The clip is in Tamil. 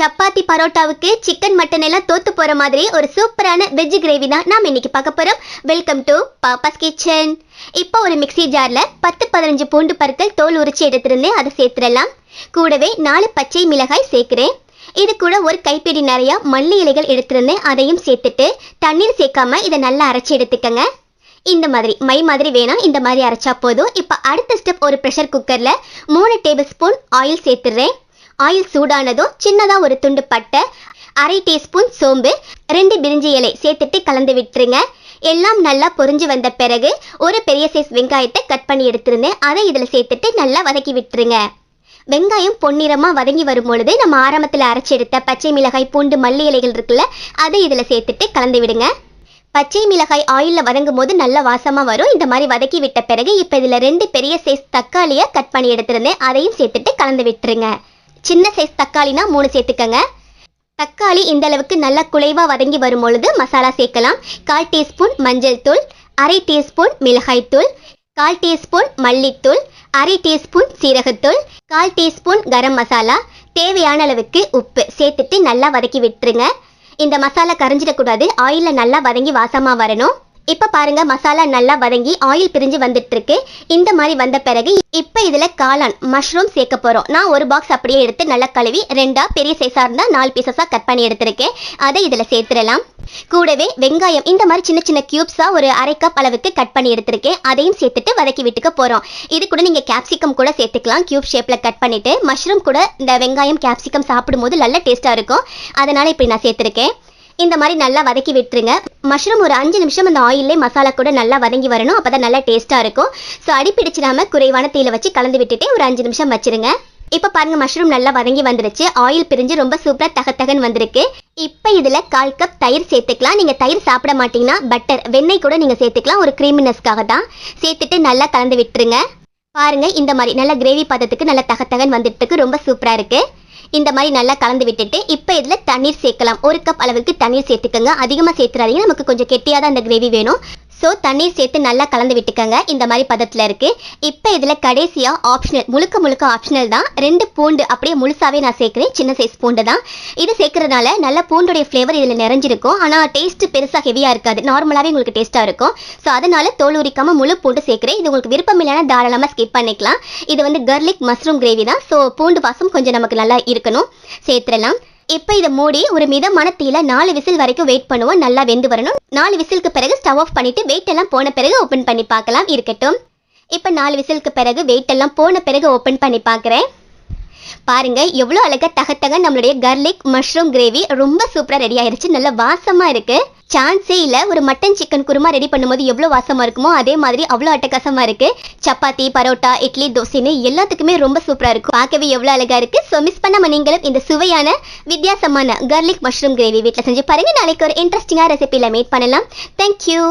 சப்பாத்தி பரோட்டாவுக்கு சிக்கன் மட்டன் எல்லாம் தோத்து போற மாதிரி ஒரு சூப்பரான வெஜ் கிரேவி தான் நாம் இன்னைக்கு பார்க்க போறோம். வெல்கம் டு பாப்பாஸ் கிச்சன் இப்போ ஒரு மிக்ஸி ஜார்ல பத்து பதினஞ்சு பூண்டு பற்கள் தோல் உரிச்சு எடுத்திருந்தேன் அதை சேர்த்துடலாம். கூடவே நாலு பச்சை மிளகாய் சேர்க்கிறேன். இது கூட ஒரு கைப்பிடி நிறைய மல்லி இலைகள் எடுத்திருந்தேன் அதையும் சேர்த்துட்டு தண்ணீர் சேர்க்காம இதை நல்லா அரைச்சி எடுத்துக்கங்க. இந்த மாதிரி மை மாதிரி வேணாம் இந்த மாதிரி அரைச்சா போதும். இப்போ அடுத்த ஸ்டெப் ஒரு ப்ரெஷர் குக்கரில் மூணு டேபிள் ஸ்பூன் ஆயில் சேர்த்துடுறேன். ஆயில் சூடானதும் சின்னதாக ஒரு துண்டு பட்டை அரை டீஸ்பூன் சோம்பு ரெண்டு பிரிஞ்சி இலை சேர்த்துட்டு கலந்து விட்டுருங்க. எல்லாம் நல்லா பொரிஞ்சு வந்த பிறகு ஒரு பெரிய சைஸ் வெங்காயத்தை கட் பண்ணி எடுத்திருந்தேன் அதை இதில் சேர்த்துட்டு நல்லா வதக்கி விட்டுருங்க. வெங்காயம் பொன்னிறமாக வதங்கி வரும் பொழுது நம்ம ஆரம்பத்தில் அரைச்சி எடுத்த பச்சை மிளகாய் பூண்டு மல்லி இலைகள் இருக்குல்ல அதை இதில் சேர்த்துட்டு கலந்து விடுங்க. பச்சை மிளகாய் ஆயிலில் வதங்கும் போது நல்ல வாசமாக வரும். இந்த மாதிரி வதக்கி விட்ட பிறகு இப்போ இதில் ரெண்டு பெரிய சைஸ் தக்காளியை கட் பண்ணி எடுத்துருந்தேன். அதையும் சேர்த்துட்டு கலந்து விட்டுருங்க. சின்ன சைஸ் தக்காளினா மூணு சேர்த்துக்கங்க. தக்காளி இந்த அளவுக்கு நல்லா குலைவாக வதங்கி வரும் பொழுது மசாலா சேர்க்கலாம். கால் டீஸ்பூன் மஞ்சள் தூள் அரை டீஸ்பூன் மிளகாய் தூள் கால் டீஸ்பூன் மல்லித்தூள் அரை டீஸ்பூன் சீரகத்தூள் கால் டீஸ்பூன் கரம் மசாலா தேவையான அளவுக்கு உப்பு சேர்த்துட்டு நல்லா வதக்கி விட்டுருங்க. இந்த மசாலா கரைஞ்சிடக்கூடாது. ஆயிலில் நல்லா வதங்கி வாசமாக வரணும். இப்போ பாருங்க மசாலா நல்லா வதங்கி ஆயில் பிரிஞ்சு வந்துட்டுருக்கு. இந்த மாதிரி வந்த பிறகு இப்போ இதில் காளான் மஷ்ரூம் சேர்க்க போகிறோம் நான் ஒரு பாக்ஸ் அப்படியே எடுத்து நல்லா கழுவி ரெண்டாக பெரிய சைஸாக இருந்தால் நாலு பீசஸாக கட் பண்ணி எடுத்திருக்கேன். அதை இதில் சேர்த்துடலாம். கூடவே வெங்காயம் இந்த மாதிரி சின்ன சின்ன கியூப்ஸாக ஒரு அரை கப் அளவுக்கு கட் பண்ணி எடுத்திருக்கேன். அதையும் சேர்த்துட்டு வதக்கி விட்டுக்க போகிறோம் இது கூட நீங்கள் கேப்சிகம் கூட சேர்த்துக்கலாம். கியூப் ஷேப்பில் கட் பண்ணிவிட்டு மஷ்ரூம் கூட இந்த வெங்காயம் கேப்சிகம் சாப்பிடும்போது நல்ல டேஸ்ட்டாக இருக்கும். அதனால் இப்படி நான் சேர்த்துருக்கேன். இந்த மாதிரி நல்லா வதக்கி விட்டுருங்க. மஷ்ரூம் ஒரு அஞ்சு நிமிஷம் அந்த ஆயிலே மசாலா கூட நல்லா வதங்கி வரணும். அப்போ தான் நல்லா டேஸ்ட்டாக இருக்கும். ஸோ அடிப்பிடிச்சிடாம குறைவான தீயில வச்சு கலந்து விட்டுட்டு ஒரு அஞ்சு நிமிஷம் வச்சிருங்க. இப்போ பாருங்க மஷ்ரூம் நல்லா வதங்கி வந்துருச்சு. ஆயில் பிரிஞ்சு ரொம்ப சூப்பராக தகத்தகன் வந்திருக்கு. இப்போ இதில் கால் கப் தயிர் சேர்த்துக்கலாம். நீங்கள் தயிர் சாப்பிட மாட்டீங்கன்னா பட்டர் வெண்ணெய் கூட நீங்கள் சேர்த்துக்கலாம். ஒரு க்ரீமினஸ்க்காக தான். சேர்த்துட்டு நல்லா கலந்து விட்டுருங்க. பாருங்க இந்த மாதிரி நல்ல கிரேவி பதத்துக்கு நல்ல தகத்தகன் வந்துட்டுருக்கு ரொம்ப சூப்பராக இருக்குது இந்த மாதிரி நல்லா கலந்து விட்டுட்டு இப்போ இதில் தண்ணீர் சேர்க்கலாம். ஒரு கப் அளவுக்கு தண்ணீர் சேர்த்துக்கோங்க. அதிகமாக சேர்த்துறாதீங்க. நமக்கு கொஞ்சம் கெட்டியாக தான் அந்த கிரேவி வேணும். ஸோ தண்ணீர் சேர்த்து நல்லா கலந்து விட்டுக்கோங்க. இந்த மாதிரி பதத்தில் இருக்குது இப்போ இதில் கடைசியாக ஆப்ஷனல் முழுக்க முழுக்க ஆப்ஷனல் தான். ரெண்டு பூண்டு அப்படியே முழுசாகவே நான் சேர்க்குறேன். சின்ன சைஸ் பூண்டு தான். இது சேர்க்கறதுனால நல்ல பூண்டுடைய ஃப்ளேவர் இதில் நிறைஞ்சிருக்கும். ஆனால் டேஸ்ட் பெருசாக ஹெவியாக இருக்காது. நார்மலாகவே உங்களுக்கு டேஸ்ட்டாக இருக்கும். ஸோ அதனால் தோல் உரிக்காமல் முழு பூண்டு சேர்க்குறேன். இது உங்களுக்கு விருப்பம் இல்லைனா தாராளமாக ஸ்கிப் பண்ணிக்கலாம். இது வந்து கர்லிக் மஷ்ரூம் கிரேவி தான். ஸோ பூண்டு வாசம் கொஞ்சம் நமக்கு நல்லா இருக்கணும். சேர்த்துடலாம். இப்போ இதை மூடி ஒரு மிதமான தீல நாலு விசில் வரைக்கும் வெயிட் பண்ணுவோம். நல்லா வெந்து வரணும். நாலு விசிலுக்கு பிறகு ஸ்டவ் ஆஃப் பண்ணிட்டு வெயிட் எல்லாம் போன பிறகு ஓப்பன் பண்ணி பார்க்கலாம். இருக்கட்டும். இப்போ நாலு விசிலுக்கு பிறகு வெயிட் எல்லாம் போன பிறகு ஓப்பன் பண்ணி பார்க்குறேன். பாருங்க எவ்வளோ அழகா தகத்தக நம்மளுடைய கர்லிக் மஷ்ரூம் கிரேவி ரொம்ப சூப்பராக ரெடி ஆயிருச்சு. நல்ல வாசமா இருக்கு. சான்ஸே இல்லை ஒரு மட்டன் சிக்கன் குருமா ரெடி பண்ணும்போது எவ்வளோ வாசமாக இருக்குமோ அதே மாதிரி அவ்வளோ அட்டகாசமாக இருக்குது சப்பாத்தி பரோட்டா இட்லி தோசைன்னு எல்லாத்துக்குமே ரொம்ப சூப்பராக இருக்கும். பார்க்கவே எவ்வளோ அழகாக இருக்குது ஸோ மிஸ் பண்ணாமல் நீங்களும் இந்த சுவையான வித்தியாசமான கர்லிக் மஷ்ரூம் கிரேவி வீட்டில் செஞ்சு பாருங்கள் நாளைக்கு ஒரு இன்ட்ரெஸ்டிங்காக ரெசிபியில் மேட் பண்ணலாம். தேங்க்யூ